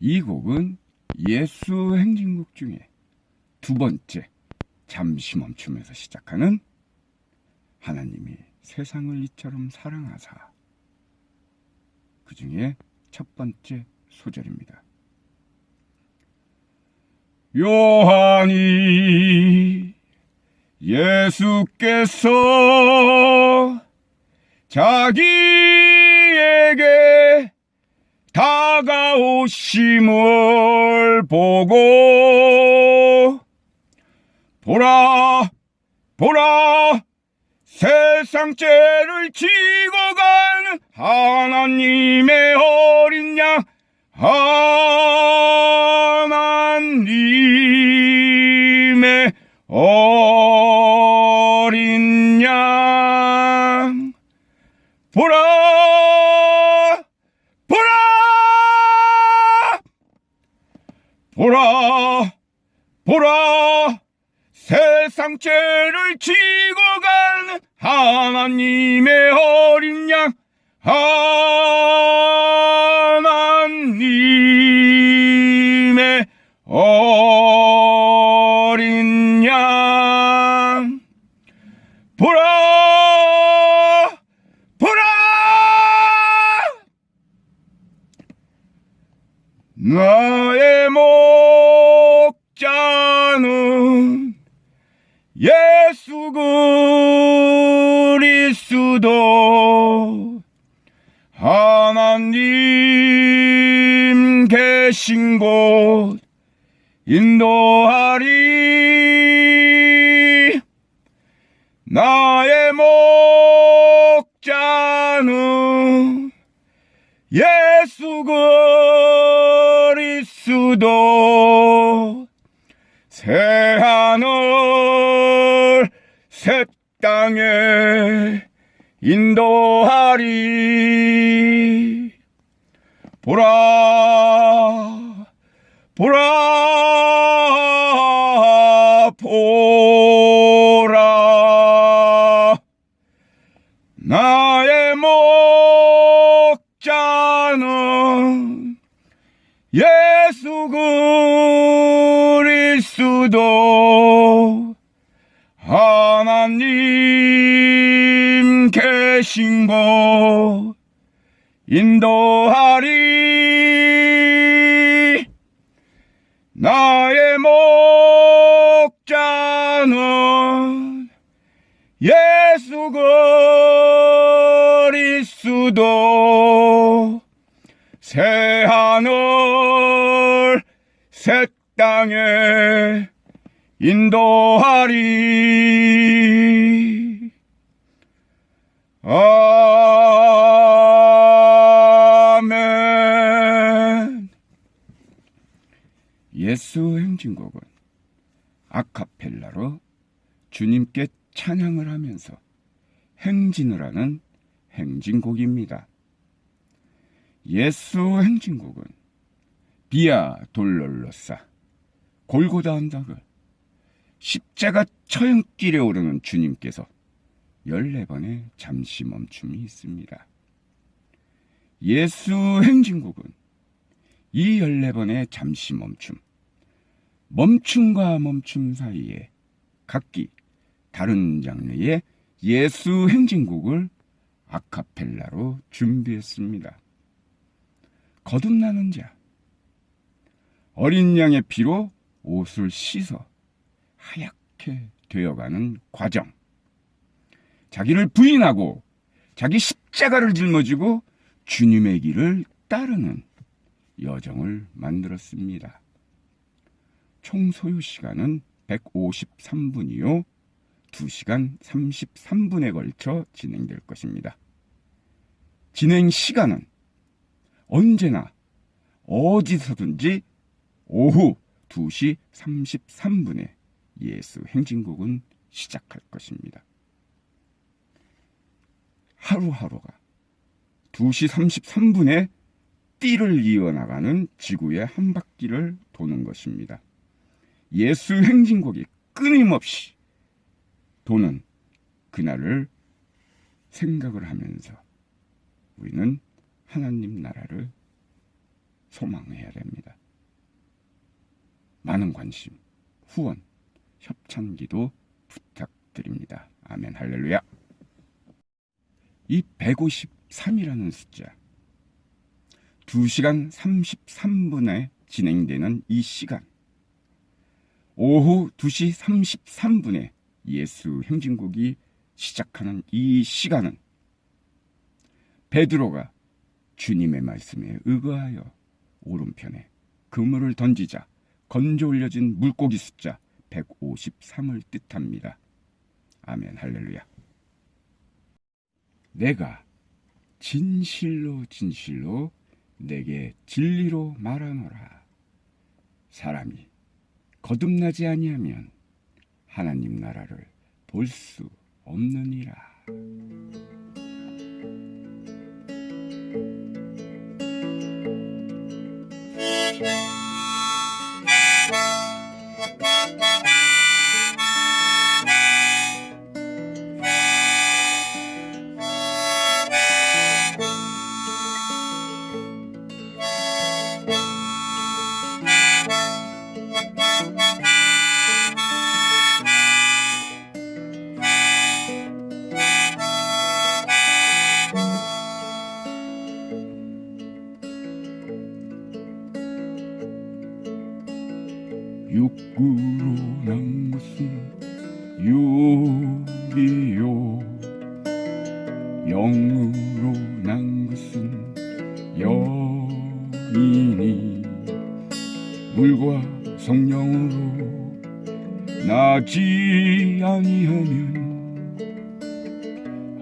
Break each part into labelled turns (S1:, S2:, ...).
S1: 이 곡은 예수 행진곡 중에 두 번째 잠시 멈춤에서 시작하는 하나님이 세상을 이처럼 사랑하사 그 중에 첫 번째 소절입니다. 요한이 예수께서 자기에게 다가오심을 보고 보라 보라 세상 죄를 지고 가는 하나님의 어린 양 하나님의 어린 어린 양 보라 보라! 나의 목자는 예수 그리스도 하나님 계신 곳 인도하리. 나의 목자는 예수 그리스도. 새하늘 새 땅에 인도하리. 보라 보라 예수 그리스도 하나님 계신 곳 인도하리. 나의 목자는 예수 그리스도. 새하늘 새 땅에 인도하리 아멘 예수 행진곡은 아카펠라로 주님께 찬양을 하면서 행진을 하는 행진곡입니다. 예수 행진곡은 비아 돌롤로사 골고다 언덕을 십자가 처형길에 오르는 주님께서 14번의 잠시 멈춤이 있습니다. 예수 행진곡은 이 14번의 잠시 멈춤, 멈춤과 멈춤 사이에 각기 다른 장르의 예수 행진곡을 아카펠라로 준비했습니다. 거듭나는 자, 어린 양의 피로 옷을 씻어 하얗게 되어가는 과정, 자기를 부인하고 자기 십자가를 짊어지고 주님의 길을 따르는 여정을 만들었습니다. 총 소요 시간은 153분이요. 2시간 33분에 걸쳐 진행될 것입니다. 진행 시간은 언제나 어디서든지 오후 2시 33분에 예수 행진곡은 시작할 것입니다. 하루하루가 2시 33분에 띠를 이어나가는 지구의 한 바퀴를 도는 것입니다. 예수 행진곡이 끊임없이 도는 그날을 생각을 하면서 우리는 하나님 나라를 소망해야 됩니다. 많은 관심, 후원, 협찬기도 부탁드립니다. 아멘 할렐루야. 이 153이라는 숫자 2시간 33분에 진행되는 이 시간 오후 2시 33분에 예수 행진곡이 시작하는 이 시간은 베드로가 주님의 말씀에 의거하여 오른편에 그물을 던지자 건져 올려진 물고기 숫자 153을 뜻합니다. 아멘 할렐루야. 내가 진실로 진실로 내게 진리로 말하노라. 사람이 거듭나지 아니하면 하나님 나라를 볼 수 없느니라. 물과 성령으로 나지 아니하면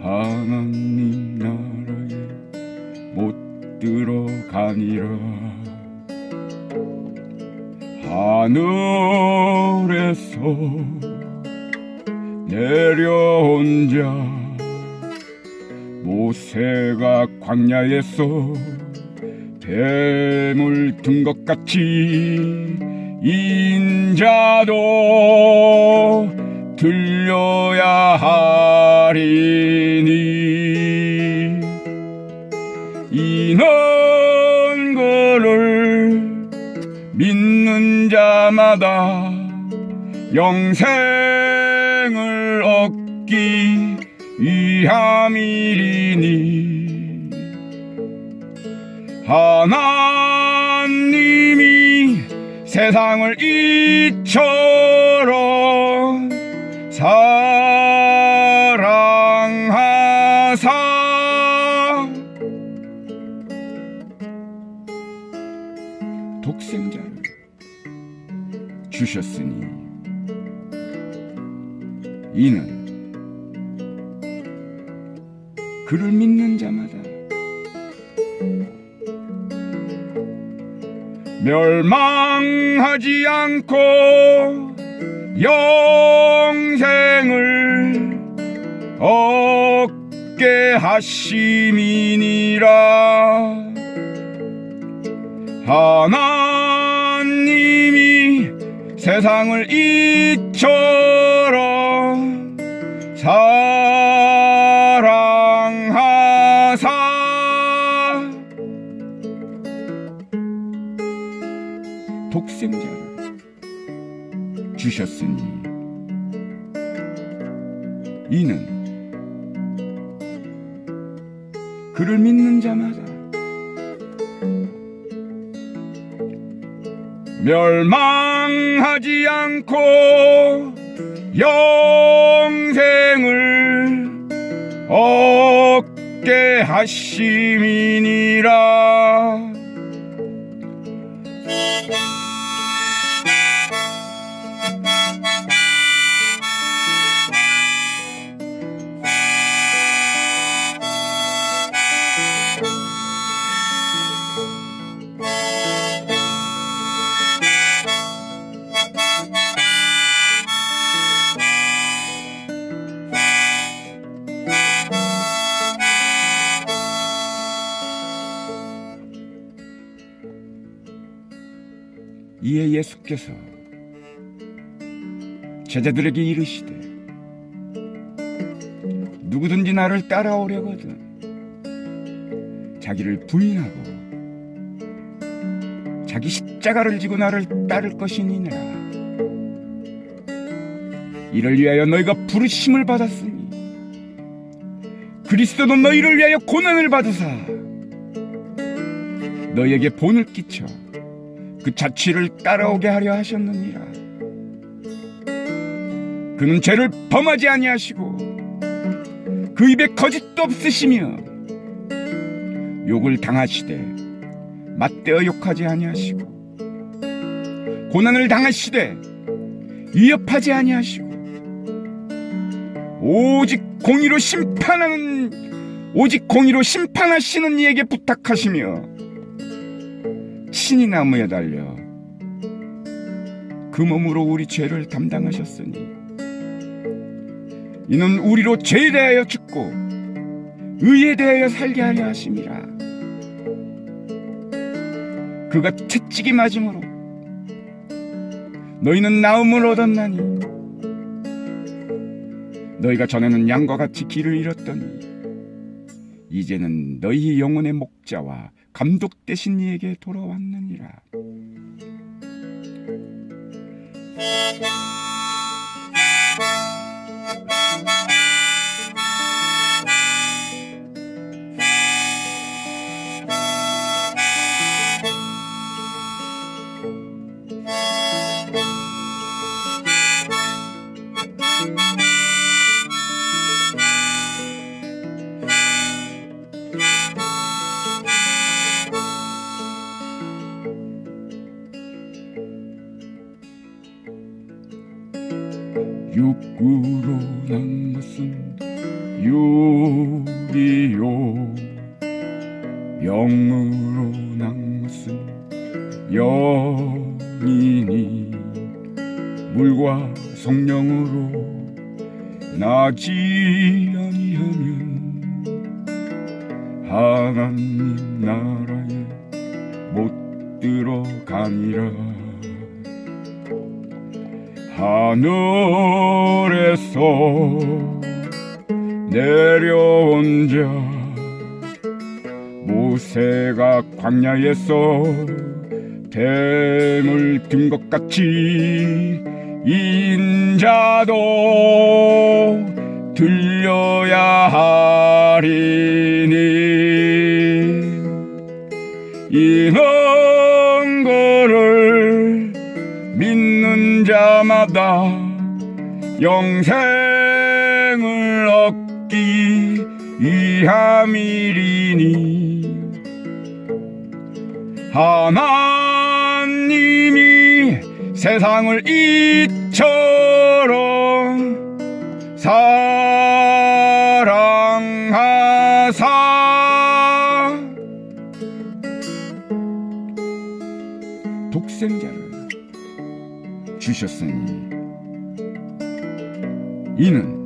S1: 하나님 나라에 못 들어가니라. 하늘에서 내려온 자 모세가 광야에서 뱀을 든것 같이 인자도 들려야 하리니. 이는 그를 믿는 자마다 영생을 얻기 위함이리니 하나님이 세상을 이처럼 사랑하사. 독생자를 주셨으니 이는 그를 믿는 자마다 멸망하지 않고 영생을 얻게 하심이니라. 하나님이 세상을 이처럼 사랑하사 독생자를 주셨으니 이는 그를 믿는 자마다 멸망하지 않고 영생을 얻게 하심이니라 이에 예수께서 제자들에게 이르시되 누구든지 나를 따라오려거든 자기를 부인하고 자기 십자가를 지고 나를 따를 것이니라. 이를 위하여 너희가 부르심을 받았으니 그리스도도 너희를 위하여 고난을 받으사 너희에게 본을 끼쳐 그 자취를 따라오게 하려 하셨느니라. 그는 죄를 범하지 아니하시고 그 입에 거짓도 없으시며 욕을 당하시되 맞대어 욕하지 아니하시고 고난을 당하시되 위협하지 아니하시고 오직 공의로 심판하는 오직 공의로 심판하시는 이에게 부탁하시며 친히 나무에 달려 그 몸으로 우리 죄를 담당하셨으니 이는 우리로 죄에 대하여 죽고 의에 대하여 살게 하려 하심이라. 그가 채찍이 맞음으로 너희는 나음을 얻었나니 너희가 전에는 양과 같이 길을 잃었더니 이제는 너희 영혼의 목자와 감독 되신 이에게 돌아왔느니라 육구로 난 것은 육이요. 영으로 난 것은 영이니 물과 성령으로 나지 아니하면 하나님 나라에 못 들어가니라 하늘에서 내려온 자 모세가 광야에서 뱀을 든 것 같이 인자도 들려 자마다 영생을 얻기 위함이리니. 하나님이 세상을 이처럼 사랑하사. 독생자를 주셨으니 이는